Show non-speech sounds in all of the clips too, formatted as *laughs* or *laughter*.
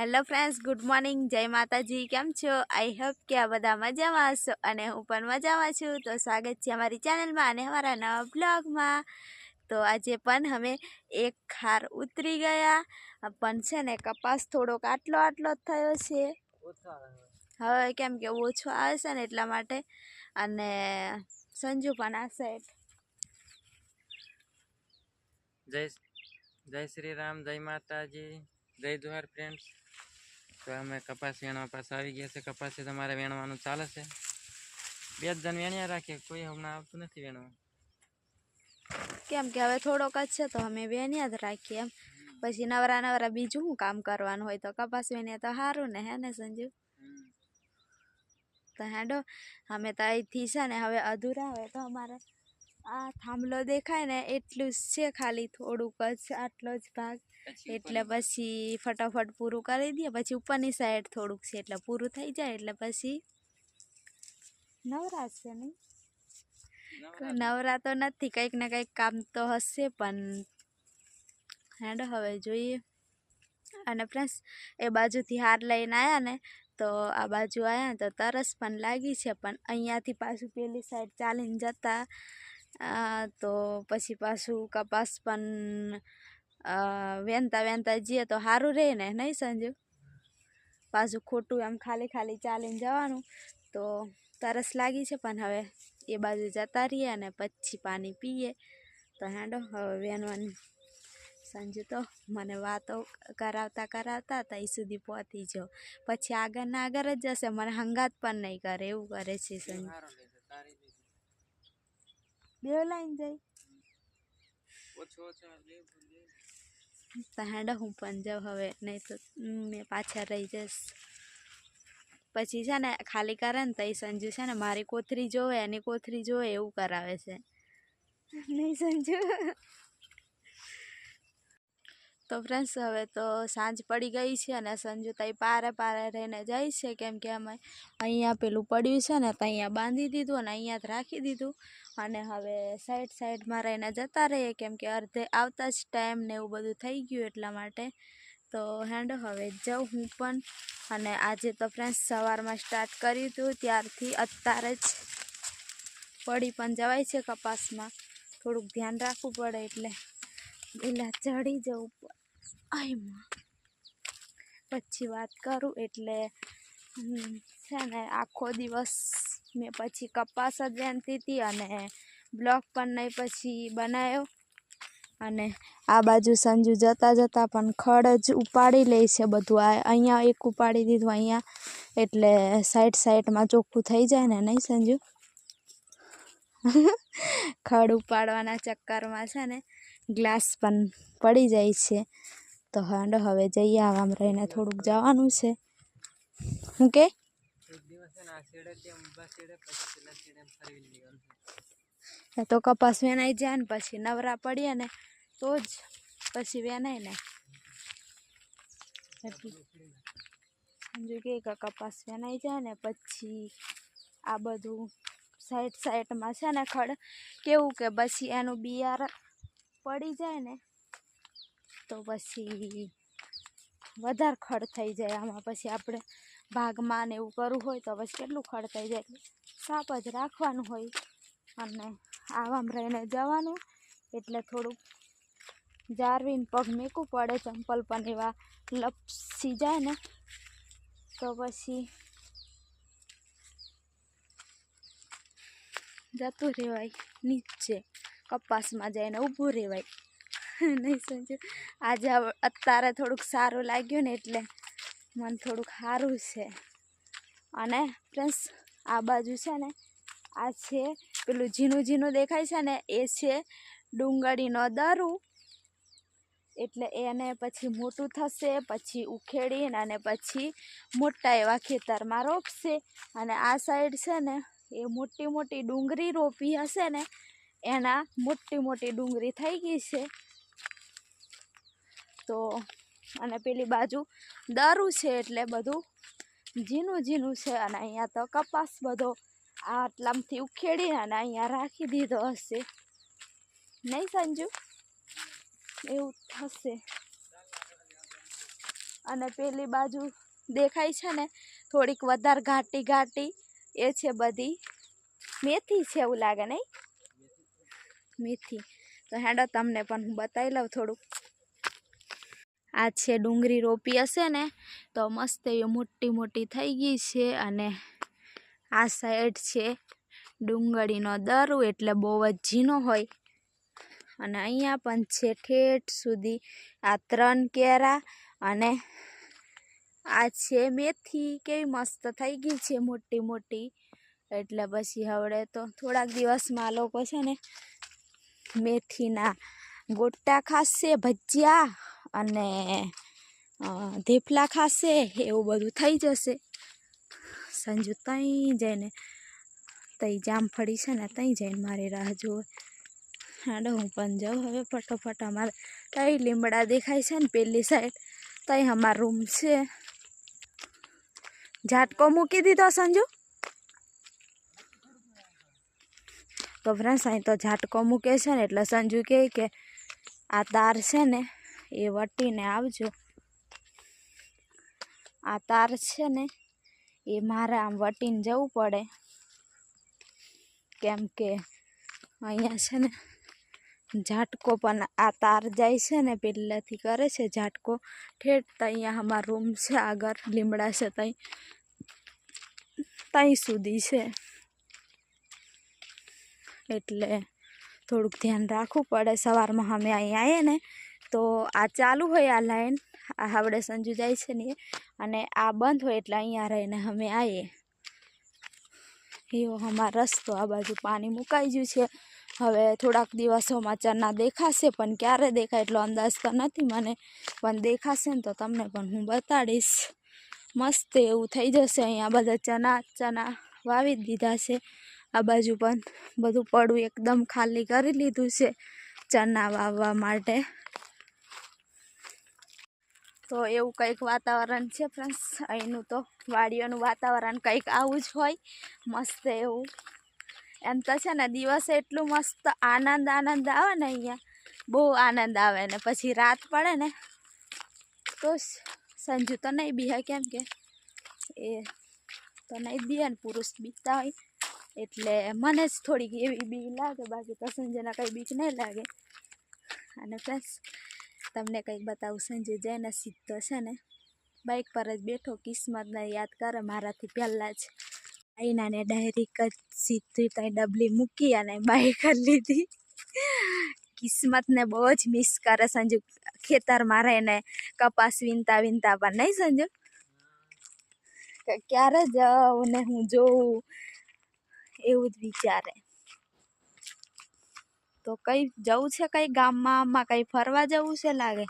Hello friends good morning જય માતાજી કેમ છો? આઈ હોપ કે આ બધા મજામાં હશો અને હું પણ મજામાં છું. તો સ્વાગત છે અમારી ચેનલમાં અને અમારા નવા બ્લોગમાં. તો આજે પણ અમે એક ખાર ઉતરી ગયા પણ છે ને કપાસ થોડોક આટલો આટલો થયો છે. હવે કેમ કે ઓછો આવે છે ને એટલા માટે. અને સંજુ પણ આ સાઈડ જય જય શ્રી રામ જય માતાજી. જય જોહાર ફ્રેન્ડ્સ તો અમે કપાસ વેણવા પાસે આવી ગયા છે. કપાસી તમારે વેણવાનું ચાલે છે. બે જ જણ વેણ્યા રાખીએ કોઈ હમણાં આવતું નથી વેણવા. કેમ કે હવે થોડોક જ છે તો અમે વેણ્યા જ રાખીએ એમ. પછી નવરા નવરા બીજું શું કામ કરવાનું હોય તો કપાસ વેન્યા તો સારું ને હે ને સંજીવ તો હેડો અમે તો અહીંથી છે ને હવે અધૂરા હોય તો અમારે આ થાંભલો દેખાય ને એટલું જ છે ખાલી થોડુંક જ આટલો જ ભાગ. એટલે પછી ફટાફટ પૂરું કરી દઈએ. પછી ઉપરની સાઈડ થોડુંક છે એટલે પૂરું થઈ જાય. એટલે પછી નવરા છે નહીં? નવરા તો નથી કંઈક ને કંઈક કામ તો હશે પણ હેડો હવે જોઈએ. અને ફ્રેન્ડ્સ એ બાજુથી હાર લઈને આવ્યા ને તો આ બાજુ આવ્યા તો તરસ પણ લાગી છે. પણ અહીંયાથી પાછું પેલી સાઈડ ચાલીને જતા તો પછી પાછું કપાસ પણ અ, વેનતા વેનતા જઈએ તો સારું રહે ને નહીં સંજુ પાછું ખોટું એમ ખાલી ખાલી ચાલીને જવાનું તો તરસ લાગી છે પણ હવે એ બાજુ જતા રહીએ અને પછી પાણી પીએ તો હેંડો હવે વેનવાની સંજુ તો મને વાતો કરાવતા કરાવતા ત્યાં સુધી પહોંચી જાઓ પછી આગળના આગળ જ જશે મને હંગાત પણ નહીં કરે એવું કરે છે સંજુ બે લાઈન જાય. તો હેડો હું પણ જાઉં હવે નહીં તો મેં પાછા રહી જઈશ. પછી છે ને ખાલી કરે ને તઈ સંજુ છે ને મારી કોથરી જોવે એની કોથરી જોવે એવું કરાવે છે. નહીં સંજુ. તો ફ્રેન્ડ્સ હવે તો સાંજ પડી ગઈ છે અને સંજુ તઈ પારે પારે રહીને જાય છે, કેમ કે અમે અહીંયા પેલું પડ્યું છે ને, તો અહીંયા બાંધી દીધું અને અહીંયા જ રાખી દીધું. અને હવે સાઈડ સાઈડમાં રહીને જતા રહીએ, કેમ કે અર્ધે આવતા જ ટાઈમ ને એવું બધું થઈ ગયું એટલા માટે. તો હેન્ડ હવે જાઉં હું પણ. અને આજે તો ફ્રેન્ડ્સ સવારમાં સ્ટાર્ટ કર્યું હતું, ત્યારથી અત્યારે જ પડી પણ જવાય છે કપાસમાં. થોડુંક ધ્યાન રાખવું પડે એટલે પહેલાં ચડી જવું પડે આયમાં પછી વાત કરું એટલે છે ને, આખો દિવસ મેં પછી કપાસ જ વેનતી હતી અને બ્લોગ પણ નહીં પછી બનાવ્યો અને આ બાજુ સંજુ જતાં જતાં પણ ખડ જ ઉપાડી લે છે બધું. આ અહીંયા એક ઉપાડી દીધું અહીંયા, એટલે સાઈડ સાઈડમાં ચોખ્ખું થઈ જાય ને, નહીં સંજુ? *laughs* ખડ ઉપાડવાના ચક્કરમાં છે ને, ગ્લાસ પણ પડી જાય છે. તો હાંડો હવે જઈએ આવામ રહીને થોડુંક જવાનું છે. હું કે? તો કપાસ વેનાઈ જાય ને, પછી નવરા પડીએ ને, તો જ પછી વેનાય ને. સમજુ કે કપાસ વેનાઈ જાય ને, પછી આ બધું સાઈડ સાઈડમાં છે ને ખડ, કેવું કે પછી એનું બિયાર પડી જાય ને તો પછી વધારે ખડ થઈ જાય. આમાં પછી આપણે ભાગમાં ને એવું કરવું હોય તો પછી કેટલું ખડ થઈ જાય. સાપ જ રાખવાનું હોય અને આવામ રહીને જવાનું. એટલે થોડુંક જારવીને પગ મેકવું પડે, ચંપલ પણ એવા લપસી જાય ને. તો પછી જતું રહેવાય નીચે કપાસમાં જઈને ઊભું રહેવાય *laughs* નહીં સમજ્યું. આજે અત્યારે થોડુંક સારું લાગ્યું ને એટલે મને થોડુંક સારું છે. અને ફ્રેન્ડ્સ આ બાજુ છે ને, આ છે પેલું ઝીણું ઝીણું દેખાય છે ને, એ છે ડુંગળીનો દરું. એટલે એને પછી મોટું થશે, પછી ઉખેડીને અને પછી મોટા એવા ખેતરમાં રોપશે. અને આ સાઈડ છે ને, એ મોટી મોટી ડુંગળી રોપી હશે ને, એના મોટી મોટી ડુંગળી થઈ ગઈ છે. તો અને પેલી બાજુ દારૂ છે એટલે બધું ઝીણું ઝીણું છે અને અહીંયા તો કપાસ બધો આટલામથી ઉખેડી અને અહીંયા રાખી દીધો હશે. નહીં સંજુ? એવું થશે. અને પેલી બાજુ દેખાય છે ને, થોડીક વધારે ઘાટી ઘાટી, એ છે બધી મેથી છે એવું લાગે નહીં? મેથી. તો હેડો તમને પણ હું બતાવી લઉં થોડુંક. આ છે ડુંગળી રોપી હશે ને, તો મસ્ત એ મોટી મોટી થઈ ગઈ છે અને આ સાઈડ છે ડુંગળીનો દરો એટલે બહુ જ ઝીણો હોય. અને અહીંયા પણ છે ઠેઠ સુધી આ ત્રણ કેરા અને આ છે મેથી, કેવી મસ્ત થઈ ગઈ છે મોટી મોટી. એટલે પછી હવે તો થોડાક દિવસમાં લોકો છે ને મેથીના ગોટા ખાશે, ભજીયા અને થેપલા ખાશે, એવું બધું થઈ જશે. સંજુ ત્યાં જઈને, તઈ જામફળી છે ને ત્યાં જઈને મારી રાહ જોવે. હાડો, હું પણ જાઉં હવે ફટોફટ. અમારે ત્યાં લીમડા દેખાય છે ને પેલી સાઈડ ત્યાં અમારો રૂમ છે. ઝાટકો મૂકી દીધો સંજુ? ફ્રેન્ડ્સ, અહીં તો ઝાટકો મૂકે છે ને, એટલે સંજુ કહે કે આ તાર છે ને એ વટીને આવજો. આ તાર છે ને, એ મારે આમ વટીને જવું પડે. કેમ કે અહીંયા છે ને, ઝાટકો પણ આ તાર જાય છે ને પહેલાંથી કરે છે ઝાટકો. ઠેઠ ત્યાં અમારો રૂમ છે, આગળ લીમડા છે ત્યાં ત્યાં સુધી છે. એટલે થોડુંક ધ્યાન રાખવું પડે. સવારમાં અમે અહીંયા આવીએ ને તો આ ચાલુ હોય આ લાઈન, આ હાવડે સંજુ જાય છે ને અને આ બંધ હોય એટલે અહીંયા રહીને અમે આવીએ. એવો અમારો રસ્તો આ બાજુ પાણી મુકાઈ ગયું છે. હવે થોડાક દિવસોમાં ચના દેખાશે, પણ ક્યારે દેખાય એટલો અંદાજ તો નથી મને. પણ દેખાશે ને તો તમને પણ હું બતાડીશ. મસ્ત એવું થઈ જશે અહીંયા બધા ચના ચના વાવી દીધા છે. આ બાજુ પણ બધું પડવું એકદમ ખાલી કરી લીધું છે ચના વાવવા માટે. તો એવું કંઈક વાતાવરણ છે ફ્રેન્ડ્સ અહીંનું તો વાડીઓનું વાતાવરણ કંઈક આવું જ હોય. મસ્ત એવું. એમ તો છે ને દિવસે એટલું મસ્ત આનંદ આનંદ આવે ને અહીંયા. બહુ આનંદ આવે ને પછી રાત પડે ને તો સંજુ તો નહીં બીહે કેમ કે એ તો નહીં બીહે ને પુરુષ બીકતા હોય. એટલે મને જ થોડીક એવી બી લાગે, બાકી તો સંજયને કંઈ બીક નહીં લાગે. અને ફ્રેન્ડ્સ તમને કંઈક બતાવું. સંજય જઈને સીધો છે ને? બાઇક પર જ બેઠો, કિસ્મતને યાદ કરે મારાથી પહેલાં જ. આઈના ને ડાયરેક જ સીધી ત્યાં ડબલી મૂકી અને બાઇક જ લીધી. કિસ્મતને બહુ જ મિસ કરે સંજુ. ખેતરમાં રહીને કપાસ વીનતા વીનતા પણ નહીં સંજુ? કે ક્યારે જાઉં ને હું જોઉં? એવું જ વિચારે. તો કઈ જવું છે કઈ ગામમાં આમાં કઈ ફરવા જવું છે લાગે?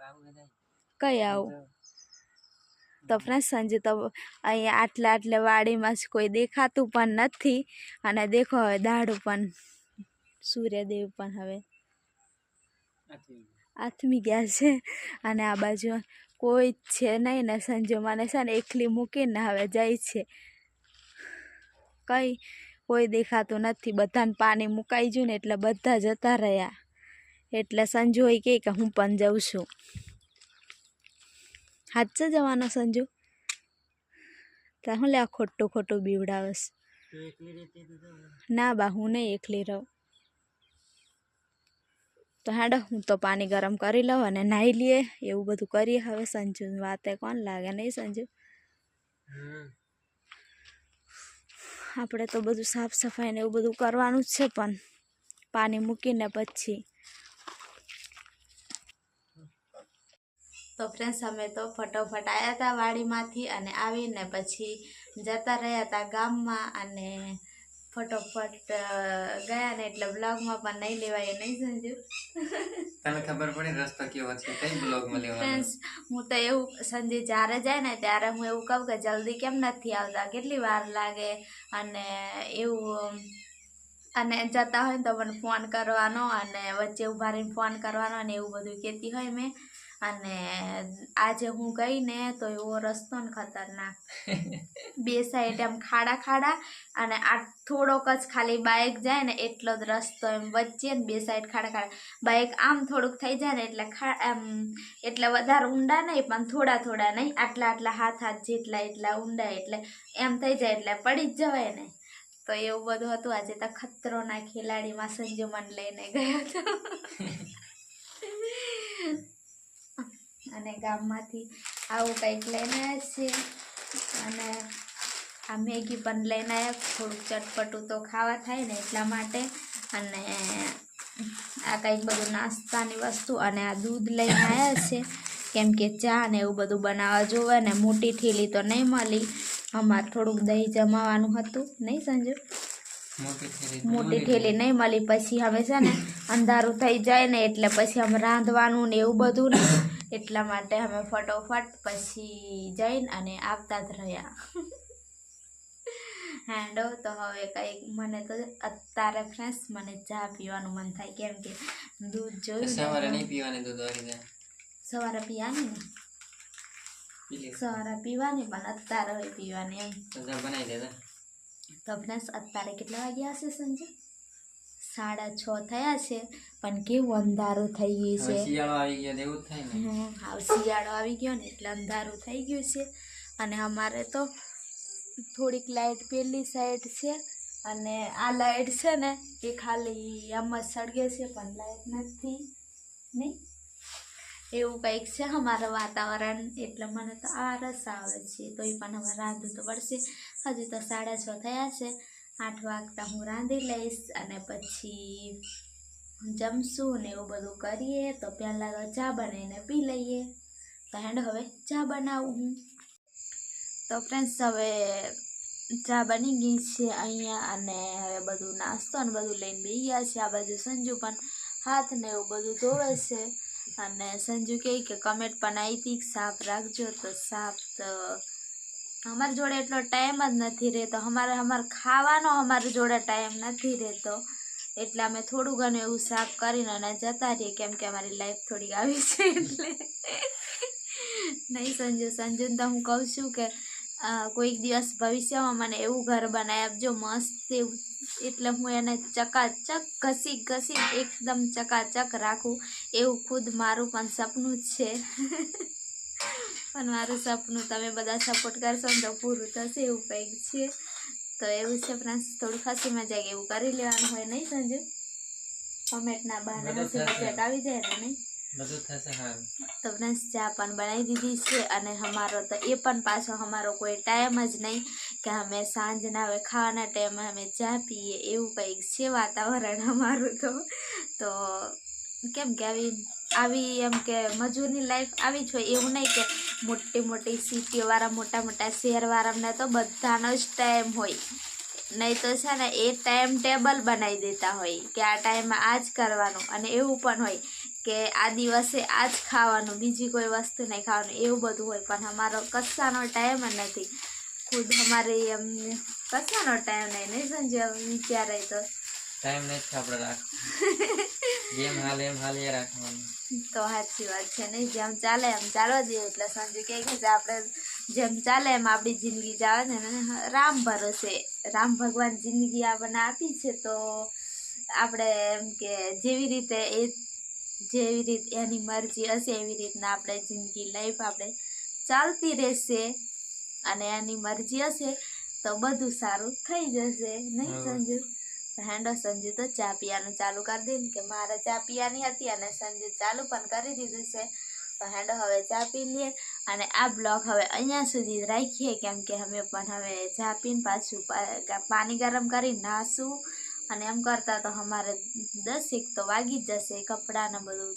આવું કઈ આવું? તો ફ્રેન્ડ સાંજે તો અહીંયા આટલા આટલે વાડીમાં જ કોઈ દેખાતું પણ નથી. અને દેખો હવે દાડું પણ સૂર્યદેવ પણ હવે આથમી ગયા છે. અને આ બાજુ કોઈ જ છે નહીં ને સંજુ મને છે ને એકલી મૂકીને હવે જાય છે. કઈ કોઈ દેખાતું નથી. બધાને પાણી મુકાઈ ગયું ને એટલે બધા જતા રહ્યા. એટલે સંજુ એ કહે કે હું પણ જાઉં છું. હાચે જવાનો સંજુ? તો હું લે ખોટું ખોટું તો ના બા, હું નહીં એકલી રહું. તો હાડો, હું તો પાણી ગરમ કરી લઉં અને નાહી લઈએ એવું બધું કરીએ હવે સંજુ વાતે. કોણ લાગે નહીં સંજુ? આપણે તો બધું સાફ સફાઈ ને એવું બધું કરવાનું જ છે પણ પાણી મૂકીને પછી. તો ફ્રેન્ડ્સ અમે તો ફટોફટ આવ્યા હતા વાડીમાંથી અને આવીને પછી જતા રહ્યા હતા ગામમાં અને ફટોફટ ગયા ને એટલે બ્લોગમાં પણ નહીં લેવાય નહીં સમજ્યું. તને ખબર પડી રસ્તો કેવો છે? કઈ બ્લોગમાં *laughs* લેવાનો? ફ્રેન્ડ્સ હું તો એવું સંજય જ્યારે જાય ને ત્યારે હું એવું કહું કે જલ્દી કેમ નથી આવતા? કેટલી વાર લાગે? અને એવું અને જતા હોય ને તો મને ફોન કરવાનો અને વચ્ચે ઊભા રહીને ફોન કરવાનો અને એવું બધું કહેતી હોય મેં. અને આજે હું ગઈ ને તો એવો રસ્તો ને ખતરનાક. *laughs* બે સાઈડ એમ ખાડા ખાડા અને આ થોડોક જ ખાલી બાઇક જાય ને એટલો જ રસ્તો એમ વચ્ચે ને બે સાઈડ ખાડા ખાડા. બાઇક આમ થોડુંક થઈ જાય ને એટલે ખા એમ એટલે વધારે ઊંડા નહીં પણ થોડા થોડા નહીં. આટલા આટલા હાથ હાથ જેટલા એટલા ઊંડા એટલે એમ થઈ જાય એટલે પડી જ જવાય ને. તો એવું બધું હતું. આજે તો ખતરોના ખેલાડીમાં સંજુ મન લઈને ગયો હતો. અને ગામમાંથી આવું કંઈક લઈને આવ્યા છીએ. અને આ મેગી પણ લઈને આવ્યા થોડુંક ચટપટું તો ખાવા થાય ને એટલા માટે. અને આ કંઈક બધું નાસ્તાની વસ્તુ અને આ દૂધ લઈને આવ્યા છે કેમ કે ચા ને એવું બધું બનાવવા જોવે ને મોટી થેલી તો નહીં મળી. અમારે થોડુંક દહીં જમાવાનું હતું નહીં સંજુ? મોટી થેલી નહીં મળી પછી હવે છે ને અંધારું થઈ જાય ને એટલે પછી અમે રાંધવાનું ને એવું બધું ને એટલા માટે અમે ફટોફટ પછી જઈને અને આવતા જ રહ્યા. હેન્ડો તો હવે કંઈક મને તો અત્યારે ફ્રેન્ડ્સ મને ચા પીવાનું મન થાય કેમ કે દૂધ જોયું સવારે નહીં પીવાની દૂધ સવારે પીવાની ને? સવારે પીવાની પણ અત્યારે હોય પીવાની એમ બનાવી દેતા તો ફ્રેન્ડ્સ અત્યારે કેટલા વાગ્યા હશે સંજય સાડા છ થયા છે પણ કેવું અંધારું થઈ ગયું છે શિયાળો આવી ગયો એવું થાય ને હાવ શિયાળો આવી ગયો ને એટલે અંધારું થઈ ગયું છે અને અમારે તો થોડીક લાઇટ પેલી સાઈડ છે અને આ લાઇટ છે ને એ ખાલી આમ જ સળગે છે પણ લાઇટ નથી નહીં એવું કંઈક છે અમારું વાતાવરણ? એટલે મને તો આ રસ આવે છે. તો એ પણ હવે રાંધવું તો પડશે. હજુ તો સાડા છ થયા છે. આઠ વાગતા હું રાંધી લઈશ અને પછી જમશું ને એવું બધું કરીએ તો પહેલાં તો ચા બનાવીને પી લઈએ. તો હેન્ડ હવે ચા બનાવું હું. તો ફ્રેન્ડ્સ હવે ચા બની ગઈ છે અહીંયા અને હવે બધું નાસ્તો ને બધું લઈને બેસી ગયા છે. આ બાજુ સંજુ પણ હાથ ને એવું બધું ધોવે છે. અને સંજુ કહે કે, કમેન્ટ પણ આવી હતી સાફ રાખજો તો સાફ તો અમારી જોડે એટલો ટાઈમ જ નથી રહેતો. અમારે અમારે ખાવાનો અમારી જોડે ટાઈમ નથી રહેતો. એટલે અમે થોડું ઘણું એવું સાફ કરીને અને જતા રહીએ, કેમ કે અમારી લાઈફ થોડીક આવી છે એટલે. નહીં સંજુ, સંજુને તો હું કહું છું કે કોઈક દિવસ ભવિષ્યમાં મને એવું ઘર બનાવી આપજો મસ્ત એવું. એટલે હું એને ચકાચક ઘસી ઘસી એકદમ ચકાચક રાખું. એવું ખુદ મારું પણ સપનું જ છે. પણ મારું સપનું તમે બધા સપોર્ટ કરશો ને તો પૂરું થશે એવું કંઈક છે. તો એવું છે ફ્રેન્ડ્સ થોડું ખાસી મજા એવું કરી લેવાનું હોય નહીં સંજુ? કોમેન્ટના બહાને બધું હસી મજાક આવી જાય ને નહીં? બધું થશે સારું તો ફ્રેન્ડ્સ ચા પણ બનાવી દીધી છે અને અમારો તો એ પણ પાછો અમારો કોઈ ટાઈમ જ નહીં કે અમે સાંજના હવે ખાવાના ટાઈમે અમે ચા પીએ એવું કંઈક છે વાતાવરણ અમારું તો. તો કેમ કે આવી આવી એમ કે મજૂરની લાઈફ આવી જ હોય એવું નહીં કે મોટી મોટી સિટીઓવાળા મોટા મોટા શહેરવાળાને તો બધાનો જ ટાઈમ હોય. નહીં તો છે ને એ ટાઈમ ટેબલ બનાવી દેતા હોય કે આ ટાઈમમાં આ જ કરવાનું અને એવું પણ હોય. કે આ દિવસે આ જ ખાવાનું બીજી કોઈ વસ્તુ નહીં ખાવાનું એવું બધું હોય. પણ અમારો કશાનો ટાઈમ નથી. ખુદ અમારે એમ કશાનો ટાઈમ નહીં નહીં સમજે વિચારે તો. ટાઈમ નથી આપણે રાખ જેમ હાલ એમ હાલ એ રાખવાનું. તો સાચી વાત છે નહીં જેમ ચાલે એમ ચાલવા દઈએ એટલે સંજુ કહે કે જે આપણે જેમ ચાલે એમ આપણી જિંદગી જાવે છે ને રામ ભરોસે. રામ ભગવાન જિંદગી આપણને આપી છે તો આપણે એમ કે જેવી રીતે એ જેવી રીત એની મરજી હશે એવી રીતના આપણે જિંદગી લાઈફ આપણે ચાલતી રહેશે અને એની મરજી હશે તો બધું સારું થઈ જશે નહીં. સંજુ? હેન્ડો સંજુ તો ચા પીવાનું ચાલુ કરી દે કે મારે ચા પીવાની હતી અને સંજુ ચાલુ પણ કરી દીધું છે. તો હેન્ડો હવે ચા પી લઈએ અને આ બ્લોગ હવે અહીંયા સુધી રાખીએ કેમ કે અમે પણ હવે ચા પીને પાછું પાણી ગરમ કરી નાસું. અને એમ કરતાં તો અમારે દસ એક તો વાગી જ જશે કપડાને બધું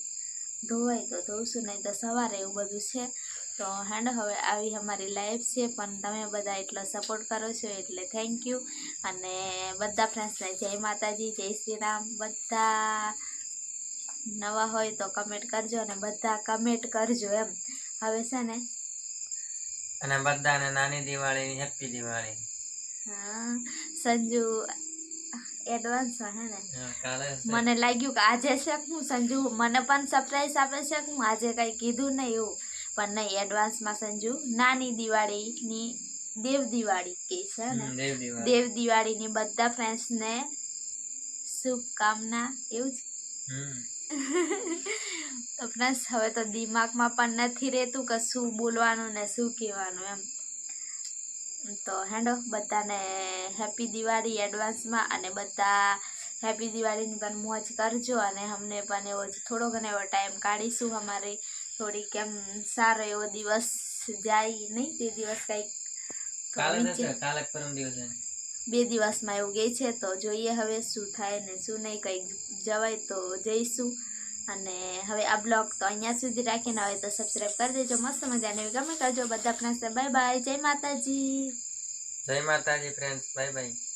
ધોવાય તો ધોવશું નહીં તો સવારે એવું બધું છે. તો હેન્ડ હવે આવી અમારી લાઈફ છે પણ તમે બધા એટલો સપોર્ટ કરો છો એટલે થેન્ક યુ અને બધા ફ્રેન્ડ્સને જય માતાજી જય શ્રી રામ. બધા નવા હોય તો કમેન્ટ કરજો અને બધા કમેન્ટ કરજો એમ. હવે છે ને? અને બધાને નાની દિવાળી હેપી દિવાળી. હા સંજુ એડવાન્સમાં હે ને. મને લાગ્યું કે આજે છે હું સંજુ મને પણ સરપ્રાઈઝ આપે છે હું આજે કઈ કીધું નહીં એવું. પણ નહીં એડવાન્સમાં સંજુ નાની દિવાળીની દેવ દિવાળી કહે છે ને. દેવ દિવાળી. દેવ દિવાળીની બધા ફ્રેન્ડ્સને શુભકામના એવું જ? *laughs* તો ફ્રેન્ડ્સ હવે તો દિમાગમાં પણ નથી રહેતું કે શું બોલવાનું ને શું કહેવાનું એમ. તો હેડો બધાને હેપી દિવાળી એડવાન્સમાં અને બધા હેપી દિવાળીની પણ મોજ કરજો અને અમને પણ એવો જ થોડો ઘણો એવો ટાઈમ કાઢીશું અમારે. થોડીક એમ સારો એવો દિવસ જાય નહીં તે દિવસ કંઈક બે દિવસમાં એવું ગઈ છે તો જોઈએ હવે શું થાય ને શું નહીં કંઈક જવાય તો જઈશું. અને હવે આ બ્લોગ તો અહીંયા સુધી રાખીને આવે તો સબસ્ક્રાઈબ કરી દેજો. મસ્ત મજાને ગમે કરજો. બધા ફ્રેન્ડ્સ બાય બાય જય માતાજી. જય માતાજી ફ્રેન્ડ્સ બાય બાય